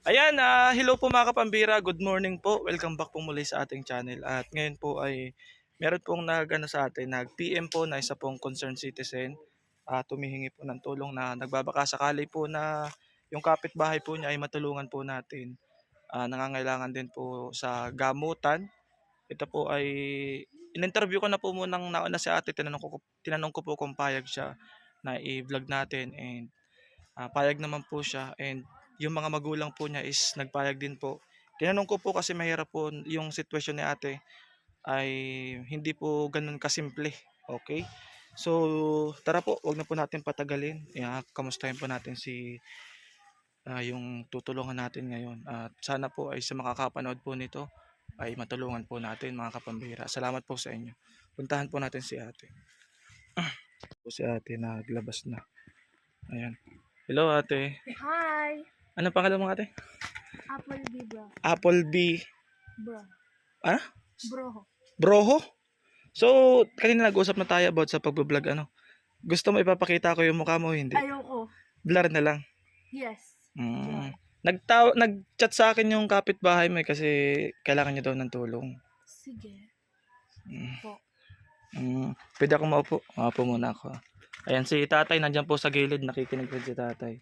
Ayan, ah, hello po mga kapambira. Good morning po. Welcome back po muli sa ating channel. At ngayon po ay meron pong nag, ano, sa atin, nag-PM po na isa pong concerned citizen. at tumihingi po ng tulong na nagbabaka sakali po na yung kapitbahay po niya ay matulungan po natin. Ah, nangangailangan din po sa gamutan. Ito po ay in-interview ko na po munang nauna si ate. Tinanong ko, tinanong ko po kung payag siya na i-vlog natin and ah, payag naman po siya and yung mga magulang po niya is nagpayag din po. Tinanong ko po kasi mahirap po yung sitwasyon ni ate ay hindi po ganun kasimple. Okay? So, tara po, wag na po natin patagalin. Yeah, kamustahin po natin si ah, yung tutulungan natin ngayon. At sana po ay sa makakapanood po nito ay matulungan po natin mga kapambira. Salamat po sa inyo. Puntahan po natin si ate. po si ate naglabas na. Ayan. Hello ate. Hi! Ano pangalan mo ate? Apple B bro. Apple B Bro. Ah? Bro. Broho. So, kanina nag-usap na tayo about sa pagbablog ano. Gusto mo ipapakita ko yung mukha mo hindi? Ayoko. Blur na lang. Yes. Mm. Nagtaw nag-chat sa akin yung kapitbahay mo eh, kasi kailangan niya daw ng tulong. Sige. Mm. Po. Mm. Pwede ako maupo? Maupo muna ako. Ayan si tatay, nandiyan po sa gilid, nakikinig din si tatay.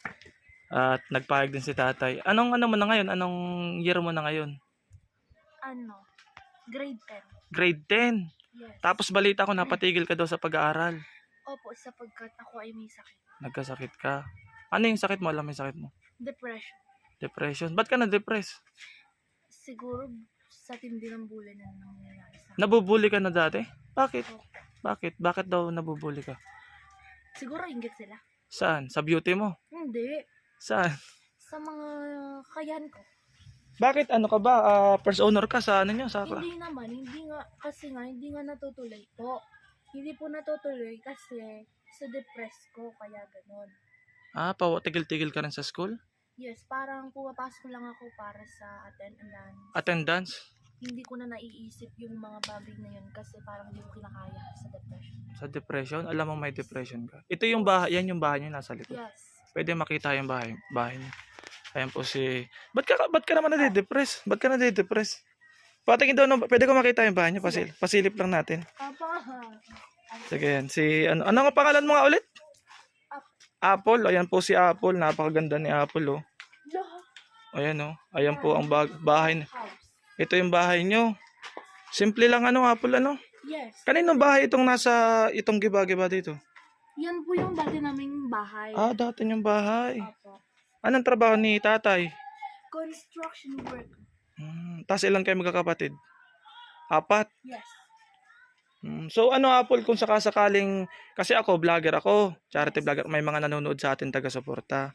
At nagpahag din si tatay. Anong ano mo na ngayon? Anong year mo na ngayon? Ano? Grade 10. Grade 10. Yes. Tapos balita ko napatigil ka daw sa pag-aaral. Opo, sapagkat ako ay may sakit. Nagkasakit ka. Ano yung sakit mo? Alam mo yung sakit mo? Depression. Depression. Ba't ka na-depress? Siguro sa tindi ng bully na nangyayari sa akin. Nabubuli ka na dati? Bakit? Opo. Bakit? Bakit daw nabubuli ka? Siguro inggit sila. Saan? Sa beauty mo? Hindi. Saan? Sa mga kayan ko. Bakit? Ano ka ba? Ah, first owner ka sa ano nyo? Sa Hindi naman. Hindi nga. Kasi nga, hindi nga natutuloy po. Hindi po natutuloy kasi sa depress ko. Kaya ganun. Ah, pa tigil-tigil ka rin sa school? Yes, parang pumapasok lang ako para sa attendance. Attendance? Hindi ko na naiisip yung mga bagay na yun kasi parang hindi ko kinakaya sa depression. Sa depression? Alam mo may depression ka. Ito yung bahay, yan yung bahay nyo nasa likod. Yes. Pwede makita yung bahay, bahay nyo. Ayan po si... Ba't ka, ba't ka naman nade-depress? Ba't ka nade-depress? Patingin daw, no, pwede ko makita yung bahay nyo. Pasil, pasilip lang natin. Sige, yan. Si, ano, ano nga pangalan mo nga ulit? Apple. Ayan po si Apple. Napakaganda ni Apple, oh. Ayan, oh. Ayan po ang bag- bahay. Ito yung bahay nyo. Simple lang, ano, Apple, ano? Yes. Kanino bahay itong nasa, itong giba-giba dito? Yan po yung dati naming bahay. Ah, dati yung bahay. Opo. Anong trabaho ni tatay? Construction work. Hmm. Tapos ilan kayo magkakapatid? Apat. Yes. Hmm. So ano Apple kung sakasakaling kasi ako vlogger ako, charity vlogger, may mga nanonood sa atin taga-suporta.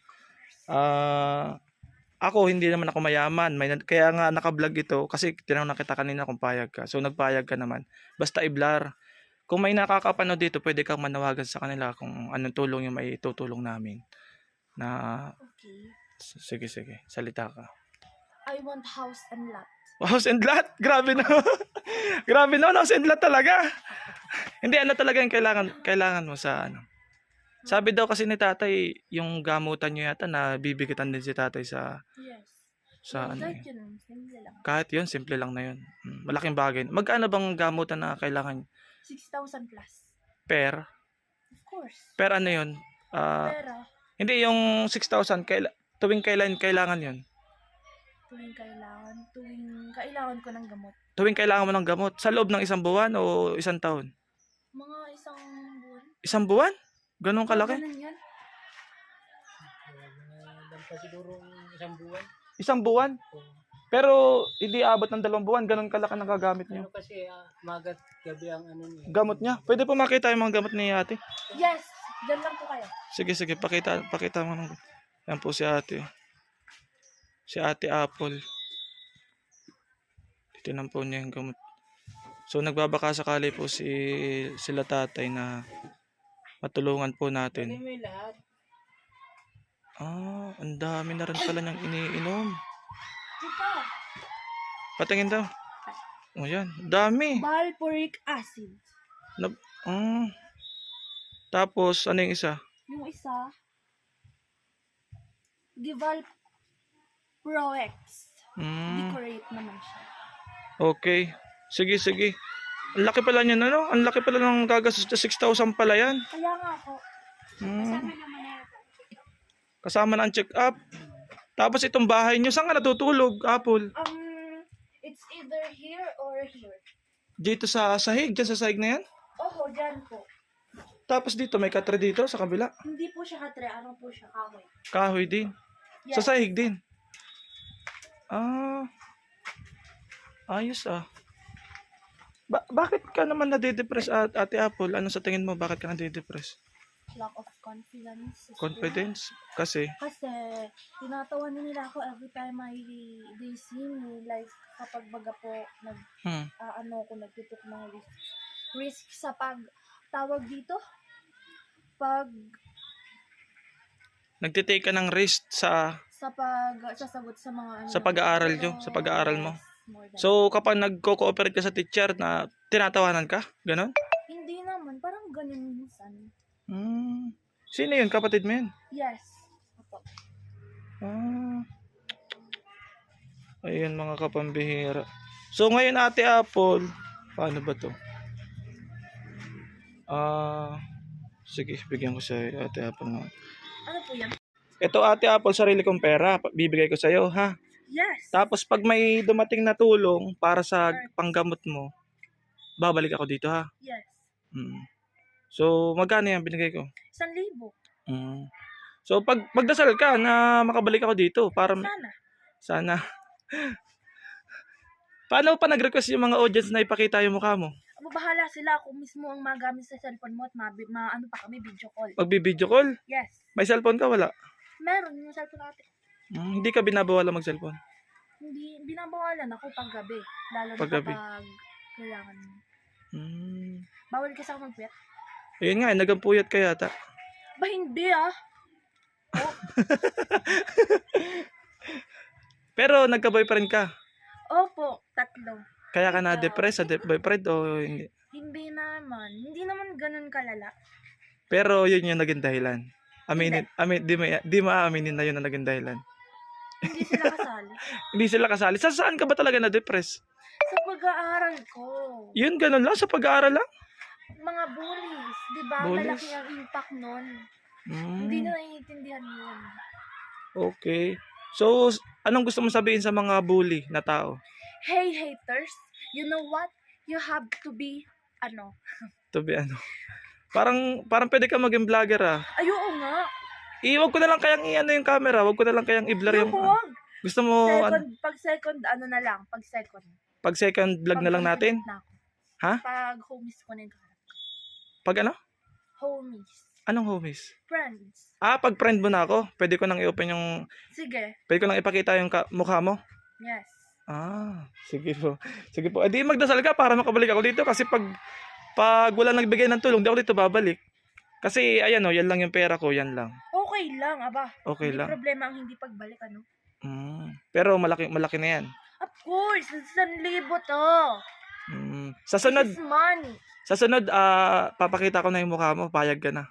Ah, ako hindi naman ako mayaman, may kaya nga naka-vlog ito kasi tinanong na kita kanina kung payag ka. So nagpayag ka naman. Basta i-blur. Kung may nakakapanood dito, pwede kang manawagan sa kanila kung anong tulong yung may tutulong namin. Na Okay. s- sige sige, salita ka. I want house and lot. House and lot? Grabe na. Grabe na, house and lot talaga. Hindi, ano talaga yung kailangan, kailangan mo sa ano. Sabi daw kasi ni tatay, yung gamutan nyo yata na bibigatan din si tatay sa, Yes. sa ano Kahit eh. yun, simple lang. Kahit yun, simple lang na yun. Hmm, Malaking bagay. Magkano bang gamutan na kailangan 6,000 plus. per? Of course. Per ano yun? Ah, Pero, hindi, yung 6,000, kaila, tuwing kailan kailangan yun? tuwing kailangan, tuwing kailangan ko ng gamot. Tuwing kailangan mo ng gamot. Sa loob ng isang buwan o isang taon? Mga isang buwan. Isang buwan? Ganun kalaki? Ganun yan. Siguro isang buwan. Isang buwan? Pero hindi abot ng dalawang buwan, ganun kalaki ng gagamit niyo. Ano kasi ah, magat gabi ang ano niya. Gamot niya. Pwede po makita yung mga gamot ni ate. Yes! Diyan lang po kayo. Sige, sige, pakita, pakita mo. ng- Yan po si ate. Si ate Apple. Titinan po niya yung gamot. So nagbabaka sakali po si sila tatay na matulungan po natin. mo yung lahat. Ah, ang dami na rin pala niyang iniinom. Dito. Patingin daw. O yan, dami. Valporic acid. Ah. Tapos, ano yung isa? Yung isa, Gival Pro X. Mm, Decorate naman siya. okay. Sige, sige. Ang laki pala niyan, ano? Ang laki pala ng gagastos na 6,000 pala yan. Kaya nga po. Mm, Kasama naman na kasama na ang check-up. Tapos itong bahay niyo, saan ka natutulog, Apple? Um, it's either here or here. Dito sa sahig, dyan sa sahig na yan? Oho, dyan po. Tapos dito, may katre dito sa kabila. Hindi po siya katre, ano po siya, kahoy. Kahoy din. Yes. Sa sahig din. Ah. Ayos ah. Ba- bakit ka naman nade-depress at Ate Apple? Ano sa tingin mo? Bakit ka nade-depress? Lack of confidence. is Confidence? Kasi. Kasi, tinatawa nila ako every time I, they see me. Like, kapag baga po, nag, hmm, ah, ano ko, nagtutok ng risk. Risk sa pag, tawag dito? Pag, nagtitake ka ng risk sa... sa pag, sasagot sa mga ano. Sa pag-aaral nyo, sa pag-aaral mo. Yes, more than- So, kapag nagko-cooperate ka sa teacher na tinatawanan ka? Ganon? Hindi naman, parang ganun minsan. Hmm. Sino yun? Kapatid mo yun? Yes. Ah. Ayun mga kapambihira. So ngayon Ate Apple, paano ba to? Ah, sige, bigyan ko sa Ate Apple. Ano po yan? Ito Ate Apple, sarili kong pera, bibigay ko sa iyo, ha? Yes. Tapos pag may dumating na tulong para sa panggamot mo, babalik ako dito, ha? Yes. Mm. So, magkano yan binigay ko? Isang libo. Mm. So, pag magdasal ka na makabalik ako dito para Sana. Sana. Paano pa nag-request yung mga audience na ipakita yung mukha mo? Mabahala sila kung mismo ang magamit sa cellphone mo at ma, ma ano pa kami, video call. Magbi-video call? Yes. May cellphone ka? Wala. Meron yung cellphone natin. Hmm, hindi ka binabawala mag-cellphone. Hindi, binabawalan ako pag gabi. Lalo na Pag gabi. kapag kailangan mo. Hmm. Bawal kasi ako mag Ayun nga, eh, nagampuyat ka yata. Ba hindi ah. Pero nagka-boyfriend ka. Opo, tatlo. Kaya ka na-depress sa de- boyfriend o hindi? Hindi naman. Hindi naman ganun kalala. Pero yun yung naging dahilan. Aminin, amin, di, ma, di maaminin na yun ang naging dahilan. Hindi sila kasali. Hindi sila kasali. Sa saan ka ba talaga na-depress? sa pag-aaral ko, Yun, ganun lang. Sa pag-aaral lang. mga bullies, di ba? Bullies? Malaki ang impact nun. Hmm. Hindi na naiintindihan yun. Okay. So, anong gusto mo sabihin sa mga bully na tao? Hey haters, you know what? You have to be, ano? To be ano? Parang, parang pwede ka maging vlogger ah. Ayoko nga. I, wag ko na lang kayang i-ano yung camera. Wag ko na lang kayang i-blur yung... Wag. Gusto mo, ano, Second, pag second, ano na lang, pag second. pag second vlog na lang Pag natin? na ako. Ha? Pag homies ko na yung. Pag ano? Homies. Anong homies? Friends. Ah, pag friend mo na ako, pwede ko nang i-open yung... Sige. Pwede ko nang ipakita yung ka- mukha mo? Yes. Ah, sige po. Sige po. Edi magdasal ka para makabalik ako dito kasi pag pag wala nagbigay ng tulong, di ako dito babalik. Kasi ayan oh, yan lang yung pera ko, yan lang. Okay lang, aba. Okay hindi lang. problema ang hindi pagbalik, ano? Mm. Pero malaki malaki na yan. Of course, isang libo to. Mm. Sa sunod, This is money. sa sunod ah papakita ko na yung mukha mo, payag ka na.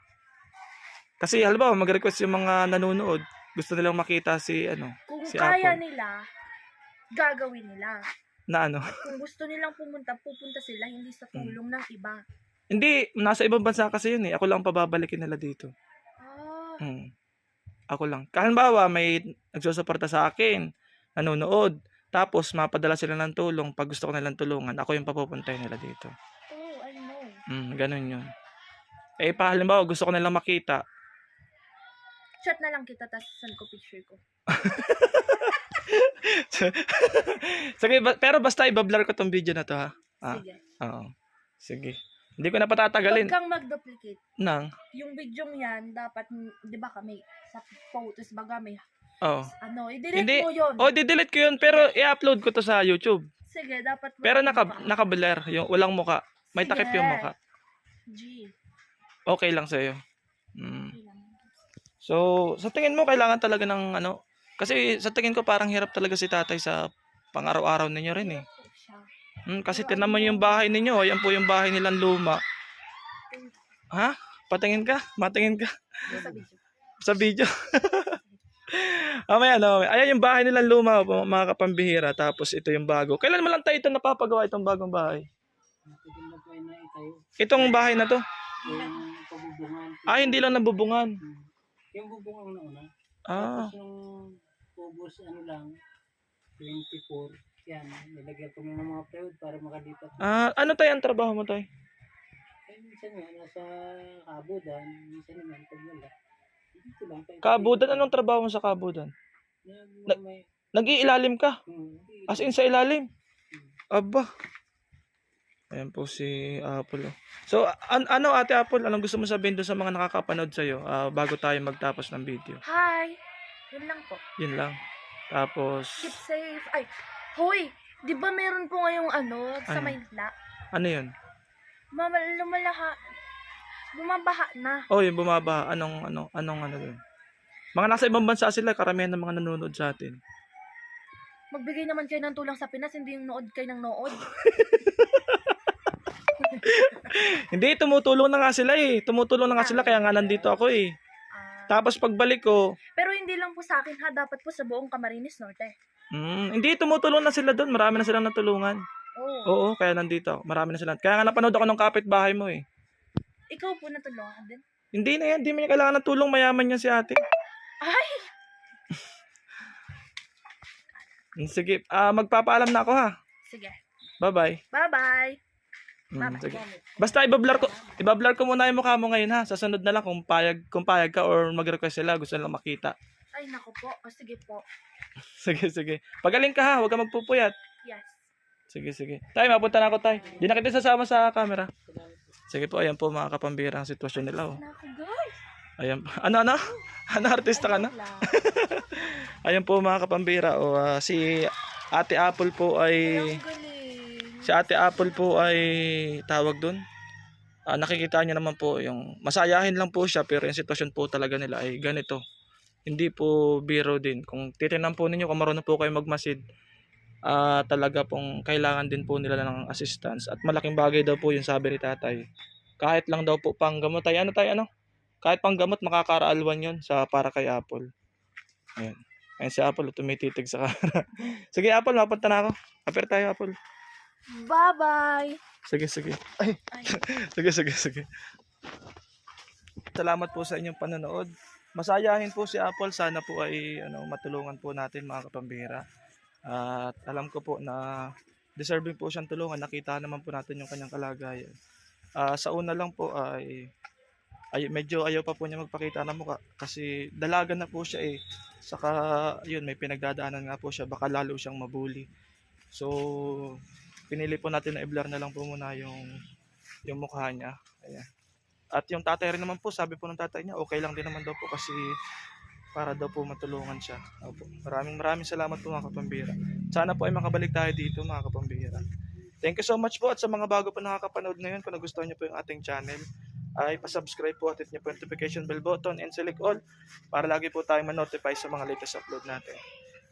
Kasi halimbawa mag-request yung mga nanonood, gusto nilang makita si ano, Kung Si kaya Apple. nila, gagawin nila. na ano. Kung gusto nilang pumunta, pupunta sila, hindi sa Hmm. tulong ng iba. Hindi, nasa ibang bansa kasi yun eh. Ako lang pababalikin nila dito. Ah, Hmm. Ako lang. Halimbawa, may nagsusuporta sa akin, nanonood, tapos mapadala sila ng tulong, pag gusto ko nilang tulungan, ako yung papupuntahin nila dito. oh, I know. Hmm, ganun yun. Eh, pa halimbawa, gusto ko nilang makita, Chat na lang kita, tapos send ko picture ko. Sige, ba- pero basta i-blur ko tong video na to ha. Ah. Sige. Oo. Sige. Hindi ko na Huwag patatagalin. kang mag-duplicate. Nang. Yung video yan, dapat, di ba kami, sa photos, baga may, Oo. ano, i-delete Hindi. mo yun. Oh, di-delete ko yun, pero i-upload ko to sa YouTube. Sige, dapat. Pero walang naka, mukha. naka-blur, yung walang muka. May takip yung Sige. muka. G. Okay lang sa'yo. Mm. Okay lang. So, sa tingin mo, kailangan talaga ng ano? Kasi sa tingin ko, parang hirap talaga si tatay sa pang-araw-araw ninyo rin eh. Siya. Hmm, kasi tinan mo yung bahay ninyo. Ayan po yung bahay nilang luma. Ha? Patingin ka? Matingin ka? Sa video. Sa video. Mamaya, no. Ayan yung bahay nilang luma, mga kapambihira. Tapos ito yung bago. Kailan mo lang tayo ito napapagawa itong bagong bahay? Itong bahay na to? Ah, hindi lang nabubungan. Yung bubungan na una. Ah, Tapos nung ubos ano lang, 24, yan, nilagyan ko na ng mga plywood para makalipat. ah ano tayo ang trabaho mo tayo? Eh, minsan nga, nasa kabudan, minsan naman, pag wala. Kabudan, anong trabaho mo sa kabudan? May, Nag-iilalim ka? As in sa ilalim? Aba. Ayan po si Apple. So, an- ano ate Apple, anong gusto mo sabihin doon sa mga nakakapanood sa'yo ah, bago tayo magtapos ng video? Hi! Yun lang po. Yun lang. Tapos, Keep safe. Ay, hoy! Di ba meron po ngayong ano sa Ano? Maynila? ano yun? Mama, lumalaha. Bumabaha na. Oh, yung bumaba. Anong, ano, anong, ano doon? Mga nasa ibang bansa sila, karamihan ng mga nanonood sa atin. Magbigay naman kayo ng tulang sa Pinas, hindi yung nood kayo ng nood. Hindi, tumutulong na nga sila eh. Tumutulong na nga sila, kaya nga nandito ako eh. Ah, Tapos pagbalik ko, pero hindi lang po sa akin ha, dapat po sa buong Camarines Norte. mm, hindi, tumutulong na sila doon. Marami na silang natulungan. Oo. Oo, kaya nandito ako. Marami na sila. Kaya nga napanood ako ng kapitbahay mo eh. Ikaw po natulungan din. Hindi na yan, hindi mo niya kailangan ng tulong. Mayaman yan si ate. Ay! Mm, Sige, ah magpapaalam na ako ha. Sige. Bye-bye. Bye-bye. Mm, Bye-bye. sige. Basta ibablar ko, ibablar ko muna yung mukha mo ngayon ha. Sa sunod na lang kung payag, kung payag ka or mag-request sila, gusto nilang makita. Ay, naku po. O, sige po. Sige, sige. Pagaling ka ha, huwag ka magpupuyat. Yes. Sige, sige. Tay, mapunta na ako tay. Di na kita sasama sa camera. Sige po, ayan po mga kapambira ang sitwasyon nila. Oh. Ayan. Ano, ano? Ano, artista ka na? Ayan po mga kapambira. O, ah, si Ate Apple po ay... Si Ate Apple po ay tawag dun. Ah, nakikita niyo naman po yung masayahin lang po siya pero yung sitwasyon po talaga nila ay ganito. Hindi po biro din. Kung titingnan po ninyo kung marunong po kayo magmasid, ah talaga pong kailangan din po nila ng assistance at malaking bagay daw po yung sabi ni tatay. Kahit lang daw po panggamot ay ano tayo ano? Kahit panggamot makakaraalwan yon sa para kay Apple. Ayan. Ayan si Apple tumititig sa camera. Sige Apple, mapunta na ako. Kapir tayo Apple. Bye-bye. Sige, sige. Ay, Ay. sige, sige, sige. Salamat po sa inyong panonood. Masayahin po si Apple. Sana po ay ano, matulungan po natin mga kapambira. At alam ko po na deserving po siyang tulungan. Nakita naman po natin yung kanyang kalagayan. Ah, sa una lang po ay, ay medyo ayaw pa po niya magpakita ng mukha kasi dalaga na po siya eh. Saka yun may pinagdadaanan nga po siya baka lalo siyang mabuli. So pinili po natin na i-blur na lang po muna yung yung mukha niya. Ayan. At yung tatay rin naman po, sabi po ng tatay niya, okay lang din naman daw po kasi para daw po matulungan siya. Opo. Maraming maraming salamat po mga kapambira. Sana po ay makabalik tayo dito mga kapambira. Thank you so much po at sa mga bago po nakakapanood ngayon, kung nagustuhan niyo po yung ating channel, ay pasubscribe po at hit niyo po yung notification bell button and select all para lagi po tayo ma-notify sa mga latest upload natin.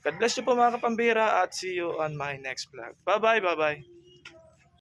God bless you po mga kapambira at see you on my next vlog. Bye bye, bye bye.